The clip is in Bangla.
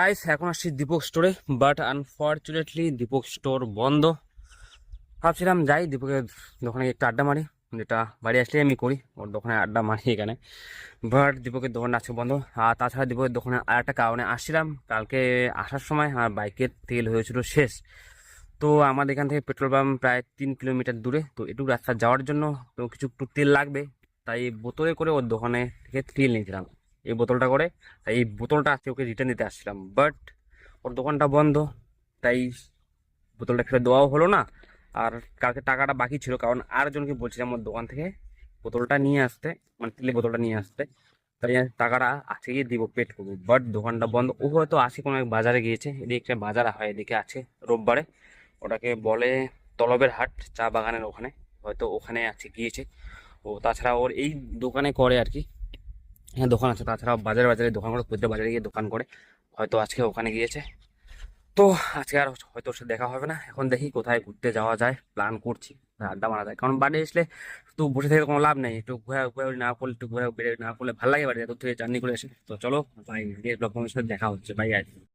গাইস এখন আসছি দীপক স্টোরে বাট আনফর্চুনেটলি দীপক স্টোর বন্ধ। ভাবছিলাম যাই দীপকের দোকানে একটু আড্ডা মারি, যেটা বাড়ি আসলেই আমি করি, ওর দোকানে আড্ডা মারি এখানে। বাট দীপকের দোকান আজকে বন্ধ। আর তাছাড়া দীপকের দোকানে আর একটা কারণে আসছিলাম, কালকে আসার সময় আমার বাইকের তেল হয়েছিল শেষ। তো আমাদের এখান থেকে পেট্রোল পাম্প প্রায় তিন কিলোমিটার দূরে, তো এটুকু রাস্তা যাওয়ার জন্য তো কিছু একটু তেল লাগবে, তাই বোতলে করে ওর দোকানে থেকে তেল নিয়েছিলাম। এই বোতলটা করে। তাই এই বোতলটা আজকে ওকে রিটার্ন দিতে আসছিলাম। বাট ওর দোকানটা বন্ধ, তাই বোতলটা ফেরত দেওয়াও হলো না। আর কালকে টাকাটা বাকি ছিল, কারণ আরেকজনকে বলছিলাম ওর দোকান থেকে বোতলটা নিয়ে আসতে মানে তেলের বোতলটা নিয়ে আসতে। তাই টাকাটা আজকে গিয়ে দিব পেট করব। বাট দোকানটা বন্ধ। ও হয়তো আসে কোনো এক বাজারে গিয়েছে, এদিকে একটা বাজার হয়, এদিকে আছে রোববারে। ওটাকে বলে তলবের হাট, চা বাগানের ওখানে। হয়তো ওখানে আছে গিয়েছে। ও তাছাড়া ওর এই দোকানে করে আর কি। হ্যাঁ দোকান আছে। তাছাড়া বাজার, বাজারে দোকান করে প্রত্যেক বাজারে গিয়ে দোকান করে। হয়তো আজকে ওখানে গিয়েছে। তো আজকে আর হয়তো সে দেখা হবে না। এখন দেখি কোথায় ঘুরতে যাওয়া যায় প্ল্যান করছি। আড্ডা মারা যায়। কারণ বাড়ি আসলে তো বসে থেকে কোনো লাভ নেই। একটু ঘোরা ঘুরে না করলে, একটু ঘুরে বেড়ে না করলে ভালো লাগে বাড়ি এত থেকে জার্নি করে এসে। তো চলো বাই ব্লগ সাথে দেখা হচ্ছে। বাই আজ